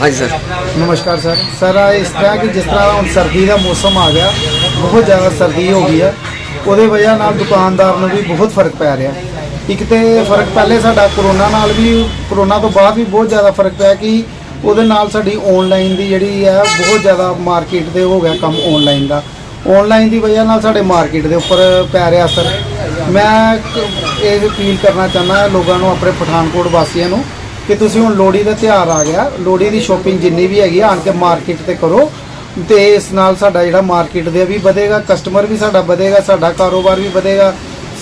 ਹਾਂਜੀ, ਸਰ। ਨਮਸਕਾਰ, sir. Sir ਆਹ ਇਸ ਤਰ੍ਹਾਂ ਕਿ ਜਿਸ ਤਰ੍ਹਾਂ ਹੁਣ ਸਰਦੀ ਦਾ ਮੌਸਮ ਆ ਗਿਆ, ਬਹੁਤ ਜ਼ਿਆਦਾ ਸਰਦੀ ਹੋ ਗਈ ਹੈ ਉਹਦੇ ਵਜ੍ਹਾ ਨਾਲ ਦੁਕਾਨਦਾਰ ਨੂੰ ਵੀ ਬਹੁਤ ਫ਼ਰਕ ਪੈ ਰਿਹਾ। ਇੱਕ ਤੇ ਫ਼ਰਕ ਪਹਿਲੇ ਸਾਡਾ ਕਰੋਨਾ ਨਾਲ ਵੀ, ਕਰੋਨਾ ਤੋਂ ਬਾਅਦ ਵੀ ਬਹੁਤ ਜ਼ਿਆਦਾ ਫ਼ਰਕ ਪਿਆ ਕਿ ਉਹਦੇ ਨਾਲ ਸਾਡੀ ਆਨਲਾਈਨ ਦੀ ਜਿਹੜੀ ਹੈ ਬਹੁਤ ਜ਼ਿਆਦਾ ਮਾਰਕੀਟ ਦੇ ਹੋ ਗਿਆ ਕੰਮ ਆਨਲਾਈਨ ਦਾ। ਆਨਲਾਈਨ ਦੀ ਵਜ੍ਹਾ ਨਾਲ ਸਾਡੇ ਮਾਰਕੀਟ ਦੇ ਉੱਪਰ ਪੈ ਰਿਹਾ ਅਸਰ ਮੈਂ ਇਹ ਅਪੀਲ ਕਰਨਾ ਚਾਹੁੰਦਾ ਲੋਕਾਂ ਨੂੰ, ਆਪਣੇ ਪਠਾਨਕੋਟ ਵਾਸੀਆਂ ਨੂੰ ਕਿ ਤੁਸੀਂ ਹੁਣ ਲੋਹੜੀ ਦਾ ਤਿਉਹਾਰ ਆ ਗਿਆ ਲੋਹੜੀ ਦੀ ਸ਼ੋਪਿੰਗ ਜਿੰਨੀ ਵੀ ਹੈਗੀ ਆ, ਆਣ ਕੇ ਮਾਰਕੀਟ ਤੇ ਕਰੋ ਤੇ ਇਸ ਨਾਲ ਸਾਡਾ ਜਿਹੜਾ ਮਾਰਕੀਟ ਦੇ ਵੀ ਵਧੇਗਾ ਕਸਟਮਰ ਵੀ ਸਾਡਾ ਵਧੇਗਾ ਸਾਡਾ ਕਾਰੋਬਾਰ ਵੀ ਵਧੇਗਾ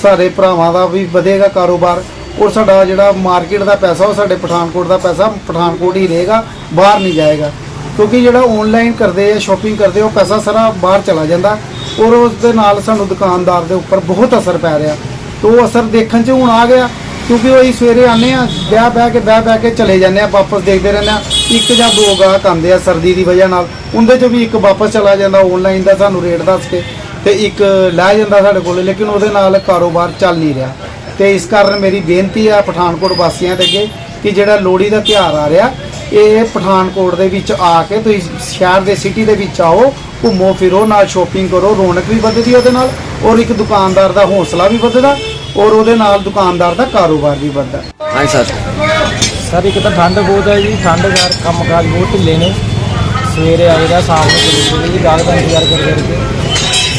ਸਾਰੇ ਭਰਾਵਾਂ ਦਾ ਵੀ ਵਧੇਗਾ ਕਾਰੋਬਾਰ ਔਰ ਸਾਡਾ ਜਿਹੜਾ ਮਾਰਕੀਟ ਦਾ ਪੈਸਾ ਉਹ ਸਾਡੇ ਪਠਾਨਕੋਟ ਦਾ ਪੈਸਾ ਪਠਾਨਕੋਟ ਹੀ ਰਹੇਗਾ ਬਾਹਰ ਨਹੀਂ ਜਾਏਗਾ। ਕਿਉਂਕਿ ਜਿਹੜਾ ਆਨਲਾਈਨ ਕਰਦੇ ਆ ਸ਼ਾਪਿੰਗ ਕਰਦੇ ਆ, ਉਹ ਪੈਸਾ ਸਾਰਾ ਬਾਹਰ ਚਲਾ ਜਾਂਦਾ ਔਰ ਉਸ ਦੇ ਨਾਲ ਸਾਨੂੰ ਦੁਕਾਨਦਾਰ ਦੇ ਉੱਪਰ ਬਹੁਤ ਅਸਰ ਪੈ ਰਿਹਾ। ਤੇ ਉਹ ਅਸਰ ਦੇਖਣ 'ਚ ਹੁਣ ਆ ਗਿਆ। ਕਿਉਂਕਿ ਉਹ ਹੀ ਸਵੇਰੇ ਆਨੇ ਆ ਵਿਆਹ ਬਹਿ ਕੇ ਬਹਿ ਬਹਿ ਕੇ ਚਲੇ ਜਾਂਦੇ ਆ ਵਾਪਸ ਦੇਖਦੇ ਰਹਿੰਦੇ ਆ ਇੱਕ ਜਾਂ ਦੋ ਗਾਹਕ ਆਉਂਦੇ ਆ ਸਰਦੀ ਦੀ ਵਜ੍ਹਾ ਨਾਲ। ਉਹਦੇ 'ਚੋਂ ਵੀ ਇੱਕ ਵਾਪਸ ਚਲਾ ਜਾਂਦਾ ਆਨਲਾਈਨ ਦਾ ਸਾਨੂੰ ਰੇਟ ਦੱਸ ਕੇ ਤੇ ਇੱਕ ਲੈ ਜਾਂਦਾ ਸਾਡੇ ਕੋਲ, ਲੇਕਿਨ ਉਹਦੇ ਨਾਲ ਕਾਰੋਬਾਰ ਚੱਲ ਨਹੀਂ ਰਿਹਾ। ਤੇ ਇਸ ਕਾਰਨ ਮੇਰੀ ਬੇਨਤੀ ਆ ਪਠਾਨਕੋਟ ਵਾਸੀਆਂ ਦੇ ਅੱਗੇ ਕਿ ਜਿਹੜਾ ਲੋਹੜੀ ਦਾ ਤਿਉਹਾਰ ਆ ਰਿਹਾ, ਇਹ ਪਠਾਨਕੋਟ ਦੇ ਵਿੱਚ ਆ ਕੇ ਤੁਸੀਂ ਸ਼ਹਿਰ ਦੇ ਸਿਟੀ ਦੇ ਵਿੱਚ ਆਓ, ਘੁੰਮੋ ਫਿਰੋ, ਨਾਲ ਸ਼ੋਪਿੰਗ ਕਰੋ, ਰੌਣਕ ਵੀ ਵੱਧਦੀ ਉਹਦੇ ਨਾਲ ਔਰ ਇੱਕ ਦੁਕਾਨਦਾਰ ਦਾ ਹੌਸਲਾ ਵੀ ਵੱਧਦਾ। ਔਰ ਉਹਦੇ ਨਾਲ ਦੁਕਾਨਦਾਰ ਦਾ ਕਾਰੋਬਾਰ ਵੀ ਵੱਧਦਾ। ਹਾਂਜੀ ਸਰ। ਸਰ ਇੱਕ ਤਾਂ ਠੰਡ ਬਹੁਤ ਹੈ ਜੀ। ਠੰਡ ਕਰ ਕੰਮਕਾਜ ਬਹੁਤ ਢਿੱਲੇ ਨੇ। ਸਵੇਰੇ ਆਏਗਾ ਸ਼ਾਮ ਨੂੰ ਚਲੇ ਜੀ ਗਾਹਕ ਦਾ ਇੰਤਜ਼ਾਰ ਕਰ ਕਰਕੇ।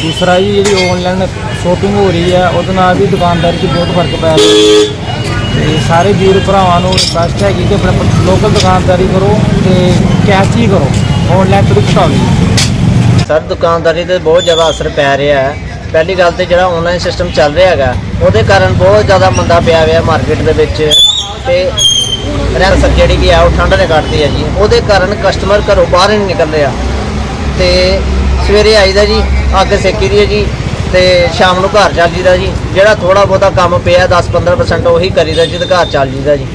ਦੂਸਰਾ ਜੀ ਜਿਹੜੀ ਆਨਲਾਈਨ ਸ਼ੋਪਿੰਗ ਹੋ ਰਹੀ ਹੈ ਉਹਦੇ ਨਾਲ ਵੀ ਦੁਕਾਨਦਾਰੀ 'ਚ ਬਹੁਤ ਫ਼ਰਕ ਪੈ ਰਿਹਾ ਤੇ ਸਾਰੇ ਵੀਰ ਭਰਾਵਾਂ ਨੂੰ ਰਿਕਵੈਸਟ ਹੈਗੀ ਕਿ ਆਪਣੇ ਲੋਕਲ ਦੁਕਾਨਦਾਰੀ ਕਰੋ ਤੇ ਕੈਸ਼ ਹੀ ਕਰੋ। ਆਨਲਾਈਨ ਤੋਂ ਜੀ ਸਰ ਦੁਕਾਨਦਾਰੀ ਤੇ ਬਹੁਤ ਜ਼ਿਆਦਾ ਅਸਰ ਪੈ ਰਿਹਾ ਹੈ। ਪਹਿਲੀ ਗੱਲ ਤੇ ਜਿਹੜਾ ਆਨਲਾਈਨ ਸਿਸਟਮ ਚੱਲ ਰਿਹਾ ਹੈਗਾ, ਉਹਦੇ ਕਾਰਨ ਬਹੁਤ ਜ਼ਿਆਦਾ ਮੰਦਾ ਪਿਆ ਹੋਇਆ ਮਾਰਕੀਟ ਦੇ ਵਿੱਚ ਤੇ ਰੈਂਸਰ ਜਿਹੜੀ ਵੀ ਆ, ਉਹ ਠੰਡ ਨੇ ਕੱਟਦੀ ਹੈ ਜੀ। ਉਹਦੇ ਕਾਰਨ ਕਸਟਮਰ ਘਰੋਂ ਬਾਹਰ ਨਹੀਂ ਨਿਕਲ ਰਿਹਾ। ਤੇ ਸਵੇਰੇ ਆਈਦਾ ਜੀ, ਅੱਗ ਸੇਕੀ ਦੀ ਹੈ ਜੀ, ਤੇ ਸ਼ਾਮ ਨੂੰ ਘਰ ਚੱਲ ਜੀਦਾ ਜੀ। ਜਿਹੜਾ ਥੋੜਾ ਬਹੁਤਾ ਕੰਮ ਪਿਆ 10-15% ਉਹੀ ਕਰੀਦਾ ਜੀ ਤੇ ਘਰ ਚੱਲ ਜੀਦਾ ਜੀ।